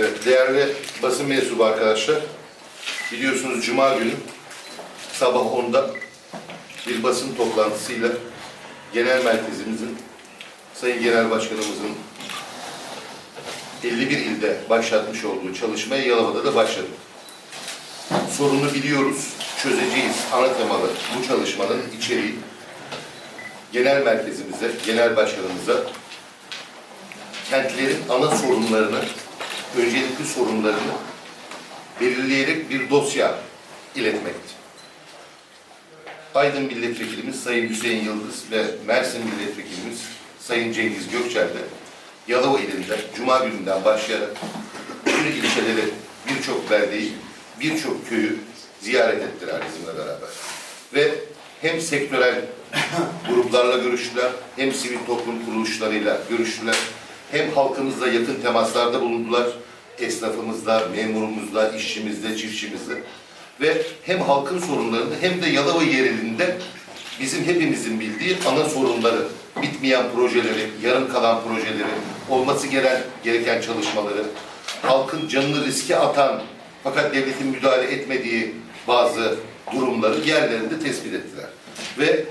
Evet, değerli basın mensubu arkadaşlar, biliyorsunuz Cuma günü sabah 10'da bir basın toplantısıyla genel merkezimizin, Sayın Genel Başkanımızın 51 ilde başlatmış olduğu çalışmaya Yalova'da da başladık. Sorunu biliyoruz, çözeceğiz ana temalı bu çalışmanın içeriği genel merkezimize, genel başkanımıza kentlerin ana sorunlarını, öncelikli sorunlarını belirleyerek bir dosya iletmekti. Aydın Milletvekilimiz Sayın Hüseyin Yıldız ve Mersin Milletvekilimiz Sayın Cengiz Gökçer de Yalova ilinde Cuma gününden başlayarak bütün ilçeleri birçok beldeyi, birçok köyü ziyaret ettiler bizimle beraber. Ve hem sektörel gruplarla görüştüler, hem sivil toplum kuruluşlarıyla görüştüler, hem halkımızla yakın temaslarda bulundular, esnafımızla, memurumuzla, işçimizle, çiftçimizle ve hem halkın sorunlarını hem de Yalova yerelinde bizim hepimizin bildiği ana sorunları, bitmeyen projeleri, yarım kalan projeleri, olması gereken, gereken çalışmaları, halkın canını riske atan fakat devletin müdahale etmediği bazı durumları yerlerinde tespit ettiler. Ve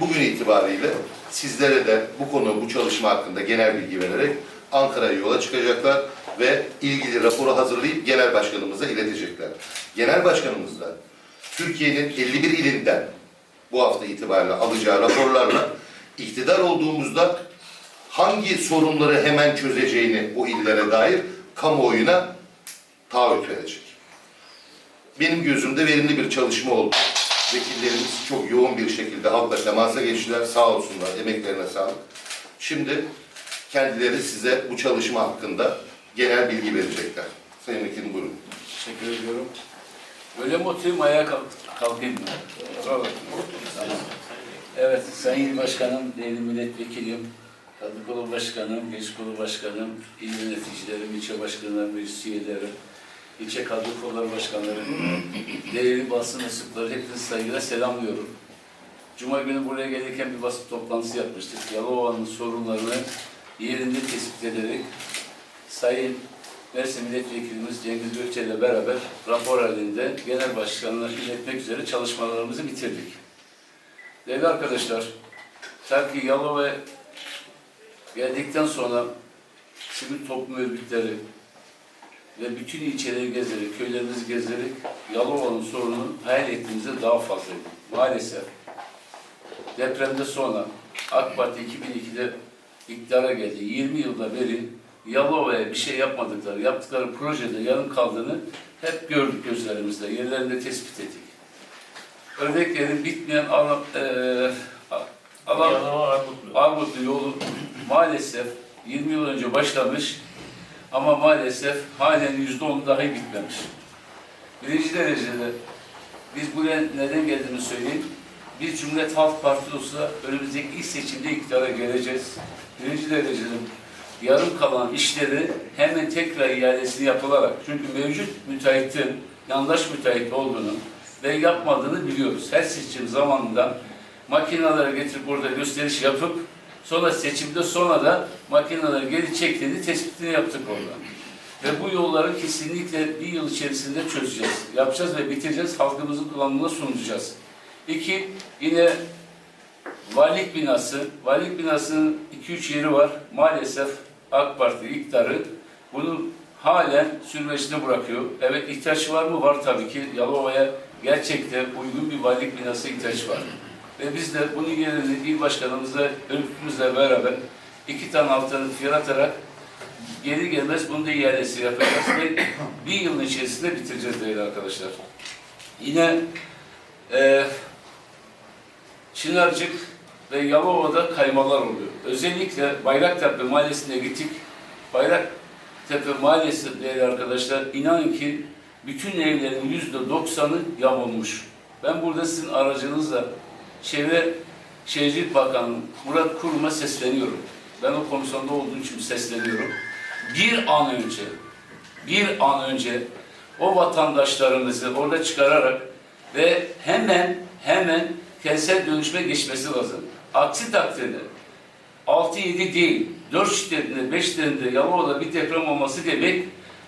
bugün itibariyle sizlere de bu konu, bu çalışma hakkında genel bilgi vererek Ankara'ya yola çıkacaklar ve ilgili raporu hazırlayıp genel başkanımıza iletecekler. Genel başkanımız da Türkiye'nin 51 ilinden bu hafta itibariyle alacağı raporlarla iktidar olduğumuzda hangi sorunları hemen çözeceğini o illere dair kamuoyuna taahhüt verecek. Benim gözümde verimli bir çalışma oldu. Vekillerimiz çok yoğun bir şekilde halkla temasa geçtiler. Sağ olsunlar, emeklerine sağlık. Şimdi kendileri size bu çalışma hakkında genel bilgi verecekler. Sayın Vekilim buyurun. Teşekkür ediyorum. Böyle mi oturayım ayağa kalk, kalkayım mı? Evet, Sayın Başkanım, değerli milletvekilim, Kadın Kolu Başkanım, Genç Kolu Başkanım, il yöneticilerim, ilçe başkanlarım, meclis üyeleri, ilçe kadın kolları başkanları, değerli basın mensupları hepinizi saygıyla selamlıyorum. Cuma günü buraya gelirken bir basın toplantısı yapmıştık. Yalova'nın sorunlarını yerinde tespit ederek Sayın Mersin Milletvekilimiz Cengiz Gökçe ile beraber rapor halinde genel başkanlığa iletmek üzere çalışmalarımızı bitirdik. Değerli arkadaşlar, ta ki Yalova geldikten sonra sivil toplum örgütleri ve bütün ilçeleri gezerek, köylerimizi gezerek Yalova'nın sorunu hayal ettiğimizde daha fazlaydı. Maalesef depremde sonra AK Parti 2002'de iktidara geldi. 20 yılda beri Yalova'ya bir şey yapmadıkları, yaptıkları projede yarım kaldığını hep gördük gözlerimizde, yerlerinde tespit ettik. Örneklerin bitmeyen alan, Armutlu yolu maalesef 20 yıl önce başlamış ama maalesef halen yüzde on dahi bitmemiş. Birinci derecede biz buraya neden geldiğimi söyleyeyim. Biz Cumhuriyet Halk Partisi olsa önümüzdeki ilk seçimde iktidara geleceğiz. Birinci derecede yarım kalan işleri hemen tekrar iadesini yapılarak çünkü mevcut müteahhitin yandaş müteahhit olduğunu ve yapmadığını biliyoruz. Her seçim zamanında makineleri getirip burada gösteriş yapıp sonra seçimde sonra da makineleri geri çektiğini tespitini yaptık orada. Ve bu yolları kesinlikle bir yıl içerisinde çözeceğiz. Yapacağız ve bitireceğiz. Halkımızın kullanımına sunacağız. İki, yine valilik binası. Valilik binasının iki üç yeri var. Maalesef AK Parti iktidarı bunu halen sürmesine bırakıyor. Evet ihtiyaç var mı? Var tabii ki. Yalova'ya gerçekten uygun bir valilik binası ihtiyaç var. Ve biz de bunun yerine il başkanımızla, örgütümüzle beraber iki tane alternatif yaratarak geri gelmez bunu da iadesi yapacağız ve bir yılın içerisinde bitireceğiz değerli arkadaşlar. Yine e, Çınarcık ve Yalova'da kaymalar oluyor. Özellikle Bayraktepe Mahallesi'ne gittik. Bayraktepe Mahallesi değerli arkadaşlar inanın ki bütün evlerin yüzde doksanı yamulmuş. Ben burada sizin aracınızla Çevre Şehircilik Bakanı Murat Kurum'a sesleniyorum. Ben o komisyonda olduğum için sesleniyorum. Bir an önce, bir an önce o vatandaşlarımızı orada çıkararak ve hemen hemen kentsel dönüşme geçmesi lazım. Aksi takdirde 6-7 değil, 4 şiddetinde, 5 şiddetinde Yalova'da bir deprem olması demek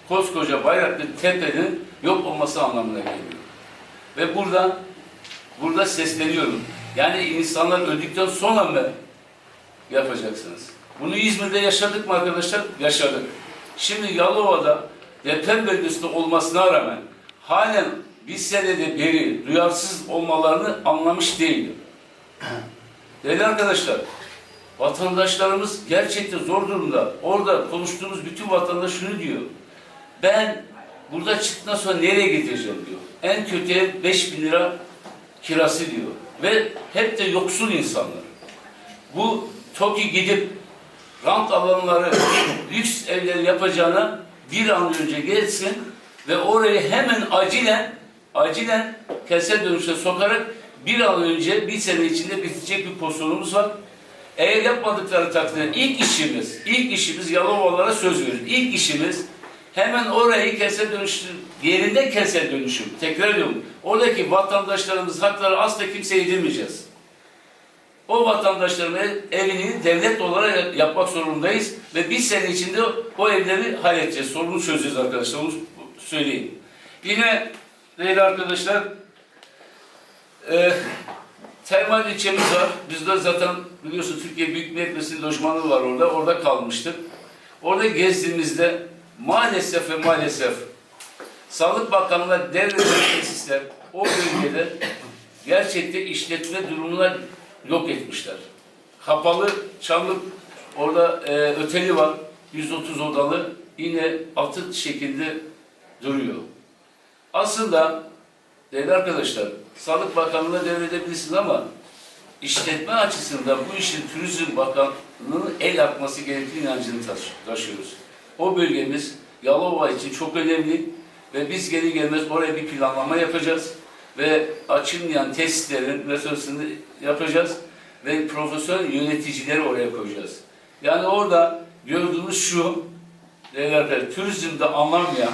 koskoca Bayraklı Tepe'nin yok olması anlamına geliyor. Ve burada burada sesleniyorum. Yani insanlar öldükten sonra mı yapacaksınız? Bunu İzmir'de yaşadık mı arkadaşlar? Yaşadık. Şimdi Yalova'da deprem bölgesinde olmasına rağmen halen bir senede beri duyarsız olmalarını anlamış değilim. Değerli arkadaşlar, vatandaşlarımız gerçekten zor durumda. Orada konuştuğumuz bütün vatandaş şunu diyor. Ben burada çıktıktan sonra nereye gideceğim diyor. En kötü ev 5 bin lira kirası diyor. Ve hep de yoksul insanlar. Bu TOKİ gidip rant alanları, lüks evleri yapacağına bir an önce gelsin ve orayı hemen acilen acilen kentsel dönüşe sokarak bir an önce bir sene içinde bitecek bir pozisyonumuz var. Eğer yapmadıkları takdirde ilk işimiz, ilk işimiz Yalovalara söz veriyoruz. İlk işimiz hemen orayı kentsel dönüşüm, yerinde kentsel dönüşüm. Tekrar ediyorum. Oradaki vatandaşlarımız hakları asla kimseye yedirmeyeceğiz. O vatandaşların ev- evini devlet olarak yapmak zorundayız ve bir sene içinde o evleri halledeceğiz. Sorunu çözeceğiz arkadaşlar. Onu söyleyeyim. Yine değerli arkadaşlar e, termal ilçemiz var. Bizde zaten biliyorsun Türkiye Büyük Millet Meclisi lojmanı var orada. Orada kalmıştık. Orada gezdiğimizde maalesef ve maalesef Sağlık Bakanlığı'na devlet tesisler o bölgede gerçekten işletme durumuna yok etmişler. Kapalı Çamlık orada e, öteli var. 130 odalı yine atı şekilde duruyor. Aslında değerli arkadaşlar Sağlık Bakanlığı'na devredebilirsiniz ama işletme açısından bu işin Turizm Bakanlığı'nın el atması gerektiği inancını taşı- taşıyoruz. O bölgemiz Yalova için çok önemli ve biz geri gelmez oraya bir planlama yapacağız ve açılmayan testlerin meselesini yapacağız ve profesyonel yöneticileri oraya koyacağız. Yani orada gördüğümüz şu, arkadaşlar, turizmde anlamayan,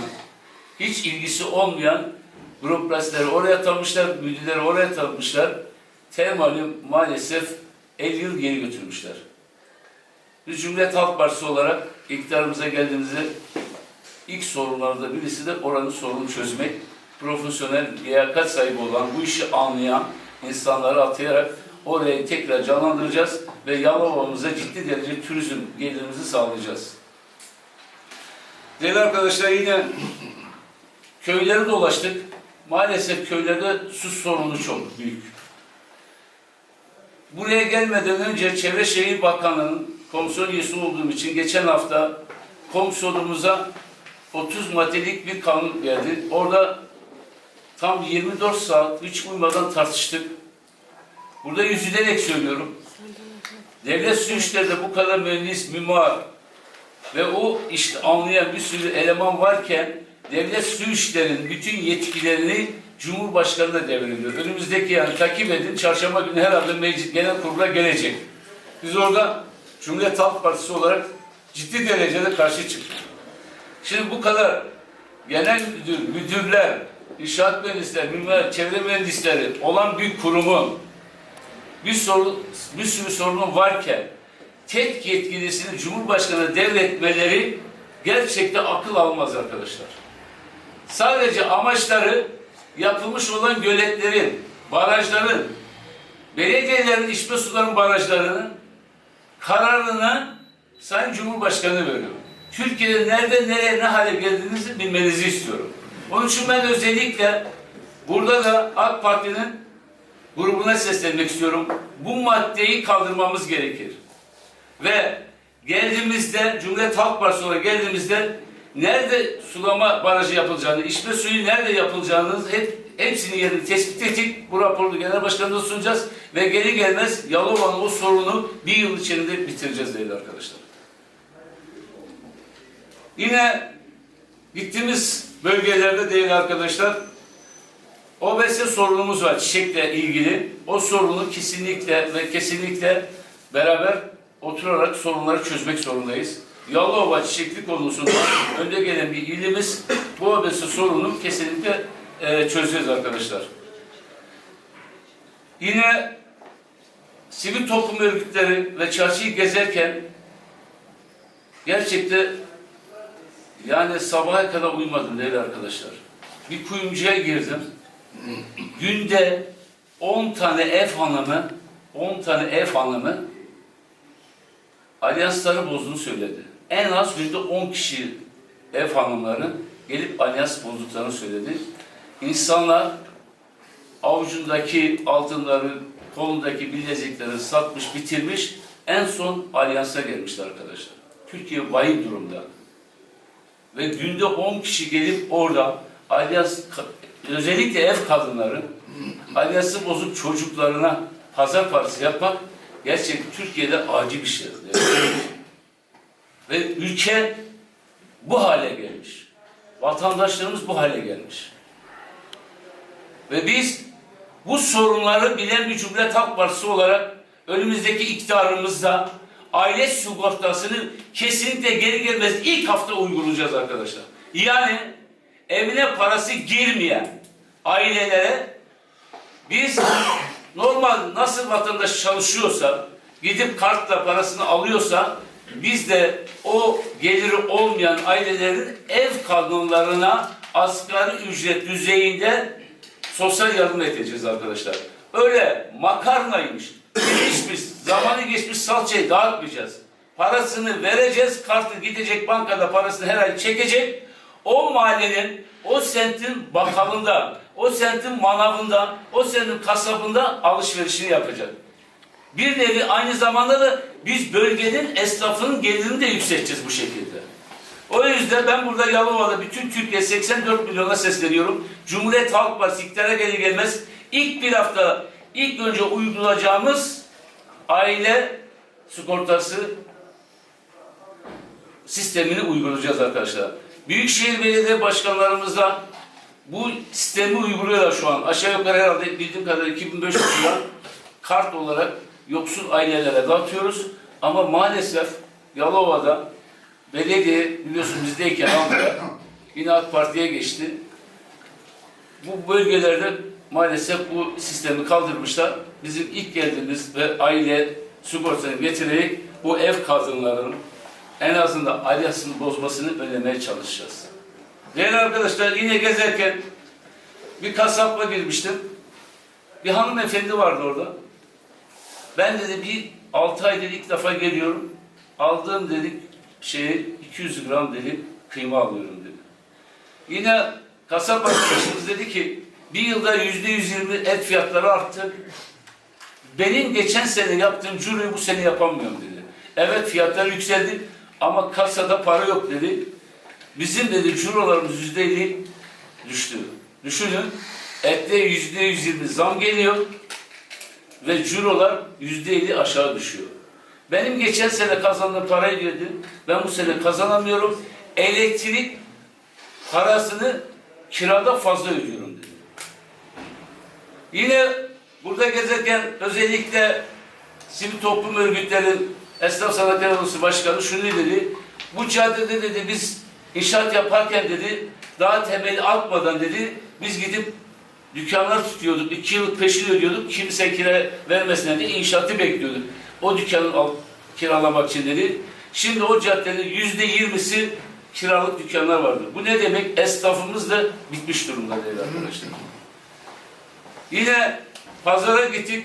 hiç ilgisi olmayan bürokrasileri oraya tanımışlar, müdürleri oraya tanımışlar. Termali maalesef 50 yıl geri götürmüşler. Biz Cumhuriyet Halk Partisi olarak iktidarımıza geldiğimizde ilk sorunlardan birisi de oranın sorunu çözmek. Profesyonel, liyakat sahibi olan, bu işi anlayan insanları atayarak orayı tekrar canlandıracağız ve Yalova'mıza ciddi derece turizm gelirimizi sağlayacağız. Değerli arkadaşlar yine köyleri dolaştık. Maalesef köylerde su sorunu çok büyük. Buraya gelmeden önce Çevre Şehir Bakanlığı'nın komisyon üyesi olduğum için geçen hafta komisyonumuza 30 maddelik bir kanun geldi. Orada tam 24 saat hiç uyumadan tartıştık. Burada yüzülerek söylüyorum. Devlet su işlerinde bu kadar mühendis, mimar ve o işte anlayan bir sürü eleman varken devlet su işlerinin bütün yetkilerini Cumhurbaşkanı'na devrediyor. Önümüzdeki yani takip edin. Çarşamba günü herhalde meclis genel kurula gelecek. Biz orada Cumhuriyet Halk Partisi olarak ciddi derecede karşı çıktık. Şimdi bu kadar genel müdür, müdürler, inşaat mühendisleri, mimar, çevre mühendisleri olan bir kurumun bir sorun, bir sürü sorunu varken tek yetkilisini Cumhurbaşkanı'na devretmeleri gerçekten akıl almaz arkadaşlar. Sadece amaçları yapılmış olan göletlerin, barajların, belediyelerin içme sularının barajlarının kararını Sayın Cumhurbaşkanı veriyor. Türkiye'de nerede, nereye, ne hale geldiğinizi bilmenizi istiyorum. Onun için ben özellikle burada da AK Parti'nin grubuna seslenmek istiyorum. Bu maddeyi kaldırmamız gerekir. Ve geldiğimizde Cumhuriyet Halk Partisi olarak geldiğimizde nerede sulama barajı yapılacağını, içme suyu nerede yapılacağını hep hepsini yerini tespit ettik. Bu raporu genel başkanına sunacağız ve geri gelmez Yalova'nın o sorunu bir yıl içinde bitireceğiz değerli arkadaşlar. Yine gittiğimiz bölgelerde değerli arkadaşlar OBS sorunumuz var çiçekle ilgili. O sorunu kesinlikle ve kesinlikle beraber oturarak sorunları çözmek zorundayız. Yalova çiçekli konusunda önde gelen bir ilimiz bu OBS sorununu kesinlikle e, çözeceğiz arkadaşlar. Yine sivil toplum örgütleri ve çarşıyı gezerken gerçekten Yani sabaha kadar uyumadım değerli arkadaşlar. Bir kuyumcuya girdim. Günde 10 tane ev hanımı 10 tane ev hanımı alyansları bozduğunu söyledi. En az günde 10 kişi ev hanımları gelip alyans bozduklarını söyledi. İnsanlar avucundaki altınları, kolundaki bilezikleri satmış, bitirmiş. En son alyansa gelmişler arkadaşlar. Türkiye vahim durumda. Ve günde 10 kişi gelip orada alyans, özellikle ev kadınları alyansı bozup çocuklarına pazar parası yapmak gerçekten Türkiye'de acı bir şey. Ve ülke bu hale gelmiş. Vatandaşlarımız bu hale gelmiş. Ve biz bu sorunları bilen bir Cumhuriyet Halk Partisi olarak önümüzdeki iktidarımızda aile sigortasını kesinlikle geri gelmez ilk hafta uygulayacağız arkadaşlar. Yani evine parası girmeyen ailelere biz normal nasıl vatandaş çalışıyorsa gidip kartla parasını alıyorsa biz de o geliri olmayan ailelerin ev kadınlarına asgari ücret düzeyinde sosyal yardım edeceğiz arkadaşlar. Öyle makarnaymış, geçmiş, zamanı geçmiş salçayı dağıtmayacağız. Parasını vereceğiz, kartı gidecek bankada parasını her ay çekecek. O mahallenin, o semtin bakkalında, o semtin manavında, o semtin kasabında alışverişini yapacak. Bir nevi aynı zamanda da biz bölgenin esnafının gelirini de yükselteceğiz bu şekilde. O yüzden ben burada Yalova'da bütün Türkiye 84 milyona sesleniyorum. Cumhuriyet Halk Partisi iktidara gelir gelmez ilk bir hafta ilk önce uygulayacağımız aile sigortası sistemini uygulayacağız arkadaşlar. Büyükşehir Belediye Başkanlarımızla bu sistemi uyguluyorlar şu an. Aşağı yukarı herhalde bildiğim kadarıyla 2500 lira kart olarak yoksul ailelere dağıtıyoruz. Ama maalesef Yalova'da belediye biliyorsun bizdeyken Ankara yine AK Parti'ye geçti. Bu bölgelerde maalesef bu sistemi kaldırmışlar. Bizim ilk geldiğimiz ve aile sigortasını getirerek bu ev kadınlarının en azından ailesini bozmasını önlemeye çalışacağız. Değerli arkadaşlar yine gezerken bir kasapla girmiştim. Bir hanımefendi vardı orada. Ben dedi bir 6 aydır ilk defa geliyorum. Aldığım dedik şeye 200 gram dedi kıyma alıyorum dedi. Yine kasap arkadaşımız dedi ki bir yılda yüzde 120 et fiyatları arttı. Benim geçen sene yaptığım cüreyi bu sene yapamıyorum dedi. Evet fiyatlar yükseldi ama kasada para yok dedi. Bizim dedi cirolarımız yüzde 50 düştü. Düşünün ette yüzde 120 zam geliyor ve cirolar yüzde 50 aşağı düşüyor. Benim geçen sene kazandığım parayı verdim. Ben bu sene kazanamıyorum. Elektrik parasını kirada fazla ödüyorum dedi. Yine burada gezerken özellikle sivil toplum örgütleri Esnaf Sanatkarı Odası Başkanı şunu dedi. Bu caddede dedi biz inşaat yaparken dedi daha temeli atmadan dedi biz gidip dükkanlar tutuyorduk. iki yıllık peşin ödüyorduk. Kimse kira vermesine diye inşaatı bekliyorduk. O dükkanı al, kiralamak için dedi. Şimdi o caddenin yüzde yirmisi kiralık dükkanlar vardı. Bu ne demek? Esnafımız da bitmiş durumda dedi arkadaşlar. Yine pazara gittik.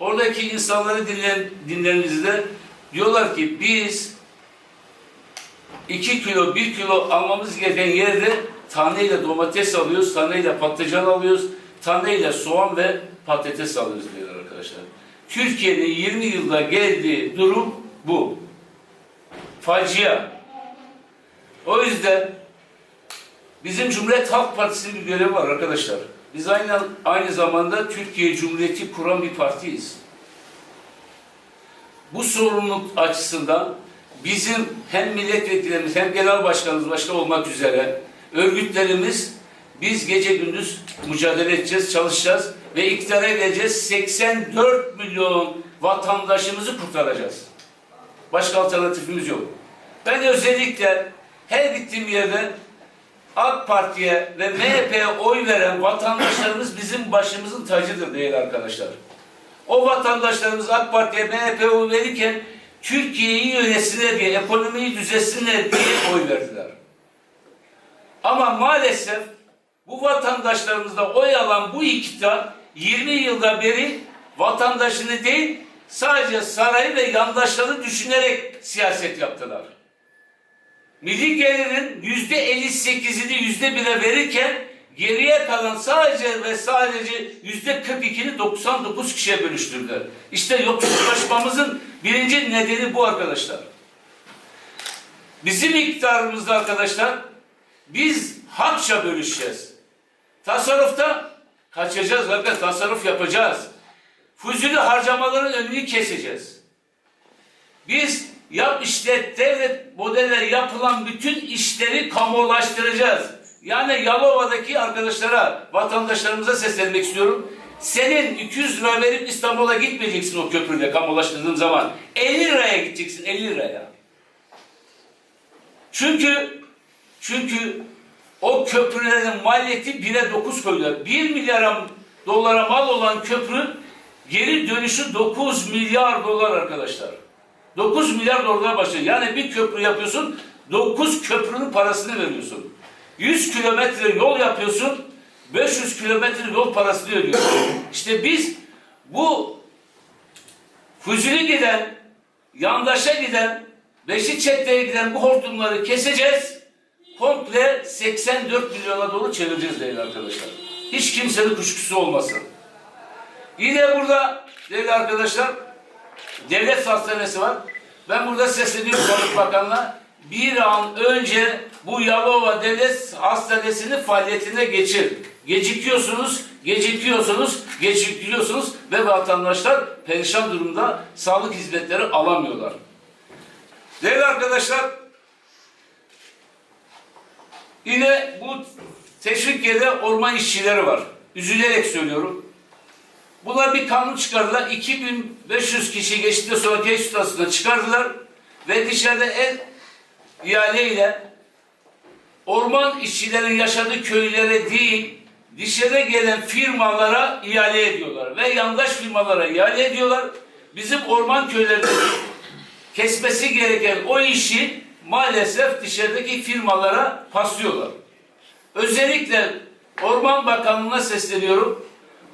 Oradaki insanları dinleyen, dinleyenizde diyorlar ki biz iki kilo, bir kilo almamız gereken yerde taneyle domates alıyoruz, taneyle patlıcan alıyoruz, taneyle soğan ve patates alıyoruz diyorlar arkadaşlar. Türkiye'de 20 yılda geldiği durum bu. Facia. O yüzden bizim Cumhuriyet Halk Partisi'nin bir görevi var arkadaşlar. Biz aynı, aynı zamanda Türkiye Cumhuriyeti kuran bir partiyiz. Bu sorumluluk açısından bizim hem milletvekillerimiz hem genel başkanımız başta olmak üzere örgütlerimiz biz gece gündüz mücadele edeceğiz, çalışacağız ve iktidara geleceğiz. 84 milyon vatandaşımızı kurtaracağız. Başka alternatifimiz yok. Ben özellikle her gittiğim yerde AK Parti'ye ve MHP'ye oy veren vatandaşlarımız bizim başımızın tacıdır değerli arkadaşlar. O vatandaşlarımız AK Parti'ye, MHP'ye oy verirken Türkiye'yi yönetsinler diye, ekonomiyi düzelsinler diye oy verdiler. Ama maalesef bu vatandaşlarımızda oy alan bu iktidar 20 yılda beri vatandaşını değil sadece sarayı ve yandaşları düşünerek siyaset yaptılar. Milli gelirin yüzde 58'ini yüzde bire verirken geriye kalan sadece ve sadece yüzde 42'ni 99 kişiye bölüştürdüler. İşte yoksullaşmamızın birinci nedeni bu arkadaşlar. Bizim iktidarımızda arkadaşlar biz hakça bölüşeceğiz. Tasarrufta kaçacağız ve tasarruf yapacağız. Fuzuli harcamaların önünü keseceğiz. Biz yap işlet devlet modeller yapılan bütün işleri kamulaştıracağız. Yani Yalova'daki arkadaşlara, vatandaşlarımıza seslenmek istiyorum. Senin 200 lira verip İstanbul'a gitmeyeceksin o köprüyle kamulaştırdığın zaman. 50 liraya gideceksin, 50 liraya. Çünkü çünkü o köprülerin maliyeti 1'e 9 koyuyor. 1 milyar dolara mal olan köprü geri dönüşü 9 milyar dolar arkadaşlar. 9 milyar dolara başlıyor. Yani bir köprü yapıyorsun, 9 köprünün parasını veriyorsun. 100 kilometre yol yapıyorsun, 500 kilometre yol parasını ödüyorsun. İşte biz bu Fuzuli giden, yandaşa giden, Beşikçet'te giden bu hortumları keseceğiz. Komple 84 milyona doğru çevireceğiz değerli arkadaşlar. Hiç kimsenin kuşkusu olmasın. Yine burada değerli arkadaşlar devlet hastanesi var. Ben burada sesleniyorum Sağlık Bakanı'na. Bir an önce bu Yalova Devlet Hastanesi'ni faaliyetine geçir. Gecikiyorsunuz, gecikiyorsunuz, gecikiyorsunuz ve vatandaşlar perişan durumda sağlık hizmetleri alamıyorlar. Değerli arkadaşlar, yine bu teşvikiye'de orman işçileri var. Üzülerek söylüyorum. Bunlar bir kanun çıkardılar. 2500 kişi geçtikten sonra genç tutasında çıkardılar. Ve dışarıda el ihaleyle orman işçilerin yaşadığı köylere değil, dışarıda gelen firmalara ihale ediyorlar. Ve yandaş firmalara ihale ediyorlar. Bizim orman köylerinde kesmesi gereken o işi maalesef dışarıdaki firmalara paslıyorlar. Özellikle Orman Bakanlığı'na sesleniyorum.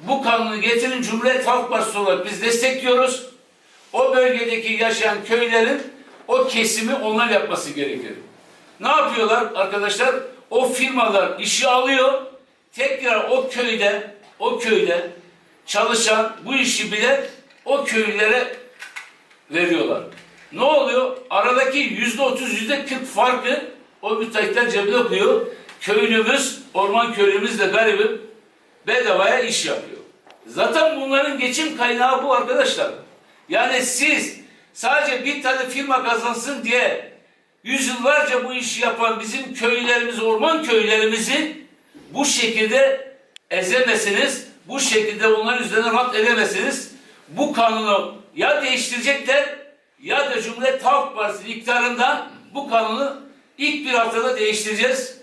Bu kanunu getirin Cumhuriyet Halk Partisi olarak biz destekliyoruz. O bölgedeki yaşayan köylerin o kesimi onlar yapması gerekir. Ne yapıyorlar arkadaşlar? O firmalar işi alıyor. Tekrar o köyde, o köyde çalışan bu işi bilen o köylülere veriyorlar. Ne oluyor? Aradaki yüzde otuz, yüzde kırk farkı o müteahhitler cebine koyuyor. Köylümüz, orman köylümüz de garibim bedavaya iş yapıyor. Zaten bunların geçim kaynağı bu arkadaşlar. Yani siz sadece bir tane firma kazansın diye yüzyıllarca bu işi yapan bizim köylerimiz, orman köylerimizi bu şekilde ezemezsiniz. Bu şekilde onların üzerine rahat edemezsiniz. Bu kanunu ya değiştirecekler ya da Cumhuriyet Halk Partisi iktidarında bu kanunu ilk bir haftada değiştireceğiz.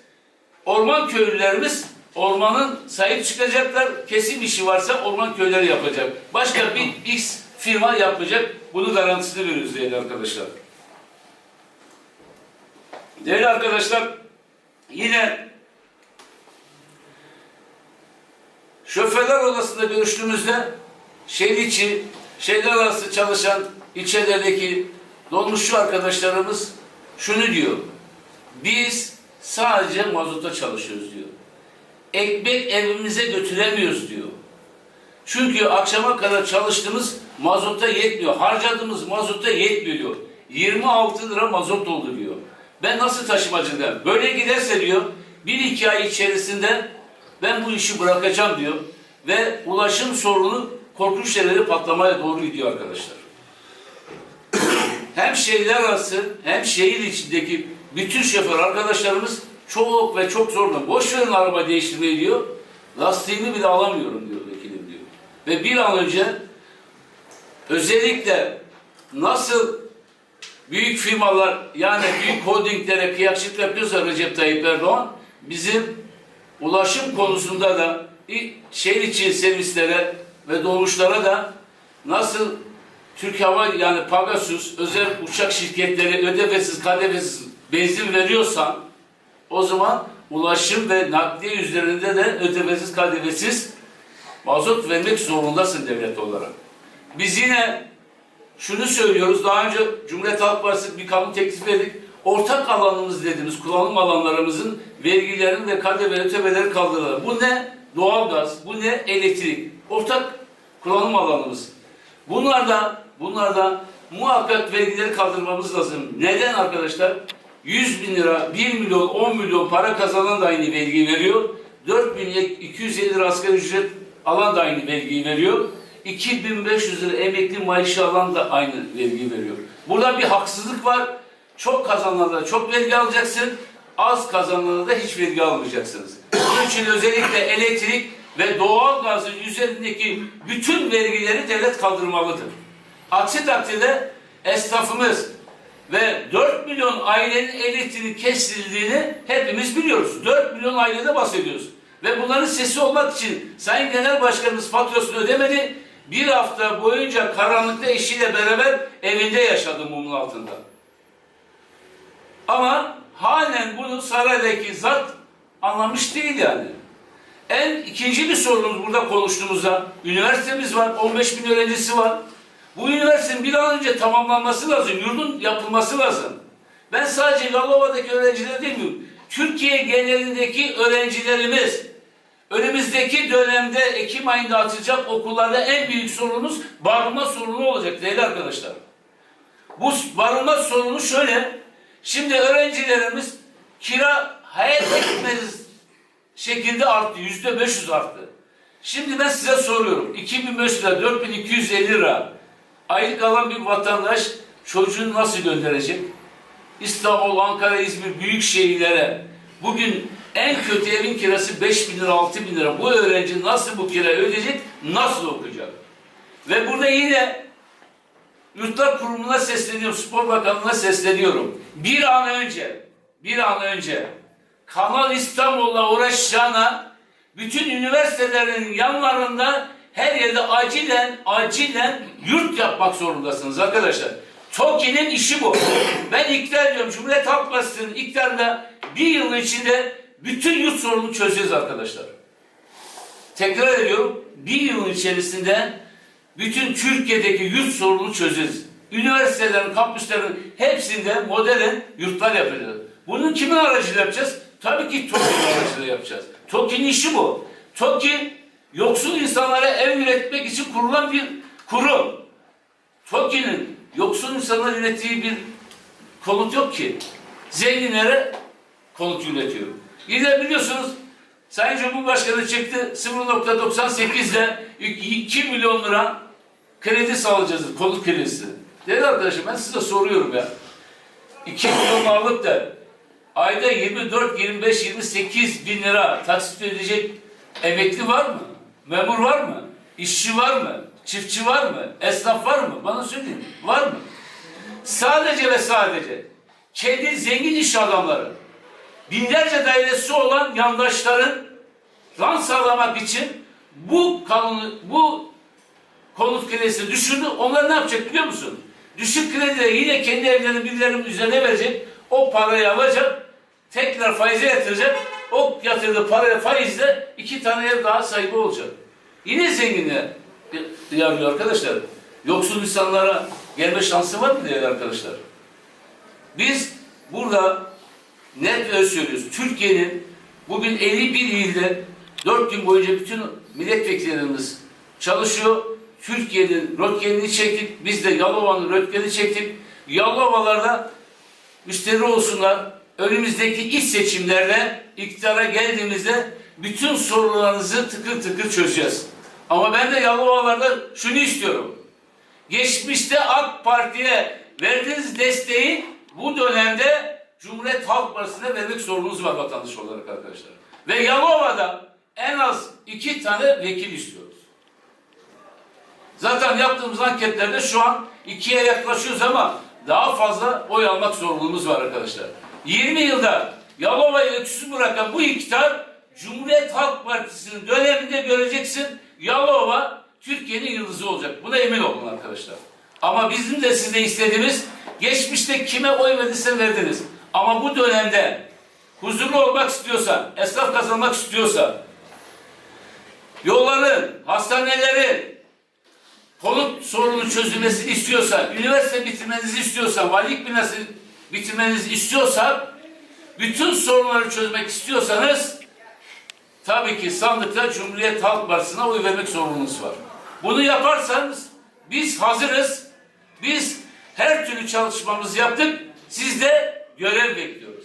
Orman köylülerimiz ormanın sahip çıkacaklar. Kesim işi varsa orman köyleri yapacak. Başka bir X firma yapacak. Bunu garantisini veriyoruz değerli arkadaşlar. Değerli arkadaşlar yine şoförler odasında görüştüğümüzde şehir içi, şehirler arası çalışan ilçelerdeki dolmuşçu arkadaşlarımız şunu diyor. Biz sadece mazota çalışıyoruz diyor. Ekmek evimize götüremiyoruz diyor. Çünkü akşama kadar çalıştığımız mazota yetmiyor. Harcadığımız mazota yetmiyor diyor. 26 lira mazot oldu diyor. Ben nasıl taşımacıyım Böyle giderse diyor bir iki ay içerisinde ben bu işi bırakacağım diyor. Ve ulaşım sorunu korkunç yerleri patlamaya doğru gidiyor arkadaşlar. hem şehirler arası hem şehir içindeki bütün şoför arkadaşlarımız çok ve çok zorla. Boş verin araba değiştirmeyi diyor. Lastiğini bile alamıyorum diyor vekilim diyor. Ve bir an önce özellikle nasıl büyük firmalar yani büyük holdinglere kıyakçılık yapıyorsa Recep Tayyip Erdoğan bizim ulaşım konusunda da şehir içi servislere ve dolmuşlara da nasıl Türk Hava yani Pegasus özel uçak şirketleri ödevesiz kadefesiz benzin veriyorsan o zaman ulaşım ve nakliye üzerinde de ödemesiz kademesiz mazot vermek zorundasın devlet olarak. Biz yine şunu söylüyoruz. Daha önce Cumhuriyet Halk Partisi bir kanun teklif ettik. Ortak alanımız dediğimiz kullanım alanlarımızın vergilerin ve KDV ötemeleri kaldırılır. Bu ne? Doğalgaz, bu ne? Elektrik. Ortak kullanım alanımız. Bunlarda, bunlarda muhakkak vergileri kaldırmamız lazım. Neden arkadaşlar? 100 bin lira, 1 milyon, 10 milyon para kazanan da aynı vergiyi veriyor. 4250 lira asgari ücret alan da aynı vergiyi veriyor. 2500 lira emekli maaşı alan da aynı vergiyi veriyor. Burada bir haksızlık var. Çok kazananlara çok vergi alacaksın. Az kazananlara da hiç vergi almayacaksınız. Bunun için özellikle elektrik ve doğal gazın üzerindeki bütün vergileri devlet kaldırmalıdır. Aksi takdirde esnafımız ve 4 milyon ailenin elektriği kesildiğini hepimiz biliyoruz. 4 milyon ailede bahsediyoruz. Ve bunların sesi olmak için Sayın Genel Başkanımız faturasını ödemedi. Bir hafta boyunca karanlıkta eşiyle beraber evinde yaşadı mumun altında. Ama halen bunu saraydaki zat anlamış değil yani. En ikinci bir sorunumuz burada konuştuğumuzda üniversitemiz var, 15 bin öğrencisi var. Bu üniversitenin bir an önce tamamlanması lazım, yurdun yapılması lazım. Ben sadece Yalova'daki öğrenciler demiyorum. Türkiye genelindeki öğrencilerimiz önümüzdeki dönemde Ekim ayında açılacak okullarda en büyük sorunumuz barınma sorunu olacak değerli arkadaşlar. Bu barınma sorunu şöyle. Şimdi öğrencilerimiz kira hayal etmez şekilde arttı. Yüzde 500 arttı. Şimdi ben size soruyorum. 2500 lira, 4250 lira aylık alan bir vatandaş çocuğunu nasıl gönderecek? İstanbul, Ankara, İzmir büyük şehirlere bugün en kötü evin kirası 5 bin lira, 6 bin lira. Bu öğrenci nasıl bu kirayı ödeyecek, nasıl okuyacak? Ve burada yine Yurtlar Kurumu'na sesleniyorum, Spor Bakanlığı'na sesleniyorum. Bir an önce, bir an önce Kanal İstanbul'la uğraşacağına bütün üniversitelerin yanlarında her yerde acilen, acilen yurt yapmak zorundasınız arkadaşlar. TOKİ'nin işi bu. Ben iktidar ediyorum. Cumhuriyet Halk Partisi'nin iktidarında bir yıl içinde bütün yurt sorununu çözeceğiz arkadaşlar. Tekrar ediyorum. Bir yıl içerisinde bütün Türkiye'deki yurt sorununu çözeceğiz. Üniversitelerin, kampüslerin hepsinde modern yurtlar yapacağız. Bunun kimin aracıyla yapacağız? Tabii ki TOKİ'nin aracıyla yapacağız. TOKİ'nin işi bu. TOKİ yoksul insanlara ev üretmek için kurulan bir kurum. TOKİ'nin yoksul insanlara ürettiği bir konut yok ki. Zenginlere konut üretiyor. Yine biliyorsunuz Sayın Cumhurbaşkanı çıktı 0.98 ile 2 milyon lira kredi sağlayacağız konut kredisi. Değerli arkadaşım ben size soruyorum ya. 2 milyon alıp da ayda 24, 25, 28 bin lira taksit ödeyecek emekli var mı? Memur var mı? İşçi var mı? Çiftçi var mı? Esnaf var mı? Bana söyleyin. Var mı? Sadece ve sadece kendi zengin iş adamları binlerce dairesi olan yandaşların rant sağlamak için bu kanunu, bu konut kredisini düşürdü. Onlar ne yapacak biliyor musun? Düşük kredileri yine kendi evlerinin birilerinin üzerine verecek. O parayı alacak. Tekrar faize yatıracak. O yatırdığı parayla faizle iki tane ev daha sahibi olacak. Yine zenginler yarıyor arkadaşlar. Yoksul insanlara gelme şansı var mı değerli arkadaşlar? Biz burada net öz söylüyoruz. Türkiye'nin bugün 51 ilde 4 gün boyunca bütün milletvekillerimiz çalışıyor. Türkiye'nin röntgenini çektik. Biz de Yalova'nın röntgenini çektik. Yalovalarda müşteri olsunlar. Önümüzdeki iç seçimlerde iktidara geldiğimizde bütün sorularınızı tıkır tıkır çözeceğiz. Ama ben de Yalovalarda şunu istiyorum. Geçmişte AK Parti'ye verdiğiniz desteği bu dönemde Cumhuriyet Halk Partisi'ne vermek sorunumuz var vatandaş olarak arkadaşlar. Ve Yalova'da en az iki tane vekil istiyoruz. Zaten yaptığımız anketlerde şu an ikiye yaklaşıyoruz ama daha fazla oy almak zorunluluğumuz var arkadaşlar. 20 yılda Yalova'yı öksüz bırakan bu iktidar Cumhuriyet Halk Partisi'nin döneminde göreceksin Yalova Türkiye'nin yıldızı olacak. Buna emin olun arkadaşlar. Ama bizim de sizde istediğimiz geçmişte kime oy verdiyse verdiniz. Ama bu dönemde huzurlu olmak istiyorsan, esnaf kazanmak istiyorsan, yolların, hastanelerin, konut sorunu çözülmesini istiyorsan, üniversite bitirmenizi istiyorsan, valilik binası bitirmenizi istiyorsan, bütün sorunları çözmek istiyorsanız, tabii ki sandıkta Cumhuriyet Halk Partisi'ne oy vermek sorununuz var. Bunu yaparsanız biz hazırız. Biz her türlü çalışmamızı yaptık. Siz de görev bekliyoruz.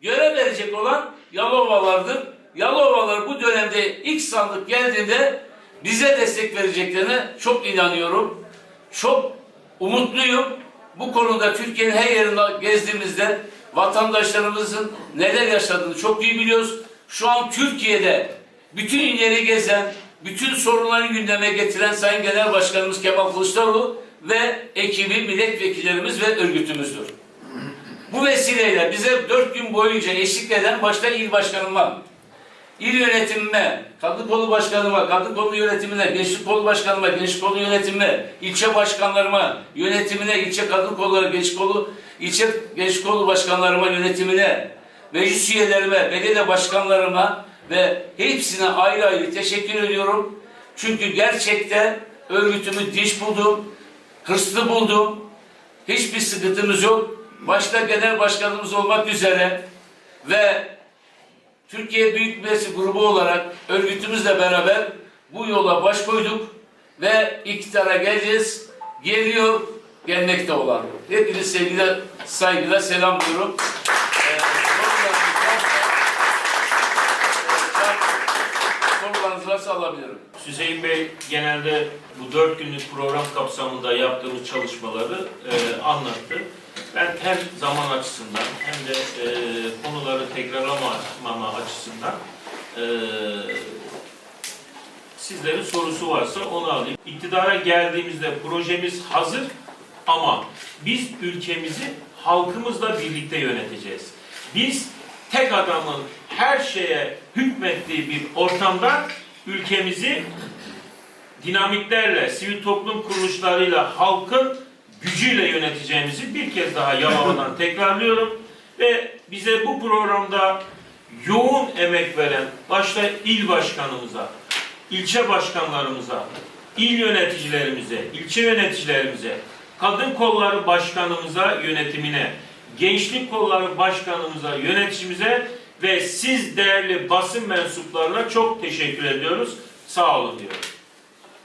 Görev verecek olan Yalovalardır. Yalovalar bu dönemde ilk sandık geldiğinde bize destek vereceklerine çok inanıyorum. Çok umutluyum. Bu konuda Türkiye'nin her yerinde gezdiğimizde vatandaşlarımızın neler yaşadığını çok iyi biliyoruz. Şu an Türkiye'de bütün illeri gezen, bütün sorunları gündeme getiren Sayın Genel Başkanımız Kemal Kılıçdaroğlu ve ekibi milletvekillerimiz ve örgütümüzdür. Bu vesileyle bize dört gün boyunca eşlik eden başta il başkanıma, il yönetimime, kadın kolu başkanıma, kadın kolu yönetimine, gençlik kolu başkanıma, gençlik kolu yönetimine, ilçe başkanlarıma, yönetimine, ilçe kadın kolları, gençlik kolu, ilçe gençlik kolu başkanlarıma, yönetimine, meclis üyelerime, belediye başkanlarıma ve hepsine ayrı ayrı teşekkür ediyorum. Çünkü gerçekten örgütümü diş buldum, hırslı buldum, hiçbir sıkıntımız yok. Başta genel başkanımız olmak üzere ve Türkiye Büyük Meclisi grubu olarak örgütümüzle beraber bu yola baş koyduk ve iktidara geleceğiz. Geliyor, gelmekte olan. Hepiniz sevgiler, saygıyla selamlıyorum. Sorularınızı- varsa alabilirim. Hüseyin Bey genelde bu dört günlük program kapsamında yaptığımız çalışmaları e, anlattı. Ben hem zaman açısından hem de e, konuları tekrarlamama açısından e, sizlerin sorusu varsa onu alayım. İktidara geldiğimizde projemiz hazır ama biz ülkemizi halkımızla birlikte yöneteceğiz. Biz tek adamın her şeye hükmettiği bir ortamda ülkemizi dinamiklerle, sivil toplum kuruluşlarıyla, halkın gücüyle yöneteceğimizi bir kez daha Yalova'dan tekrarlıyorum. Ve bize bu programda yoğun emek veren başta il başkanımıza, ilçe başkanlarımıza, il yöneticilerimize, ilçe yöneticilerimize, kadın kolları başkanımıza yönetimine, gençlik kolları başkanımıza, yöneticimize ve siz değerli basın mensuplarına çok teşekkür ediyoruz. Sağ olun diyorum.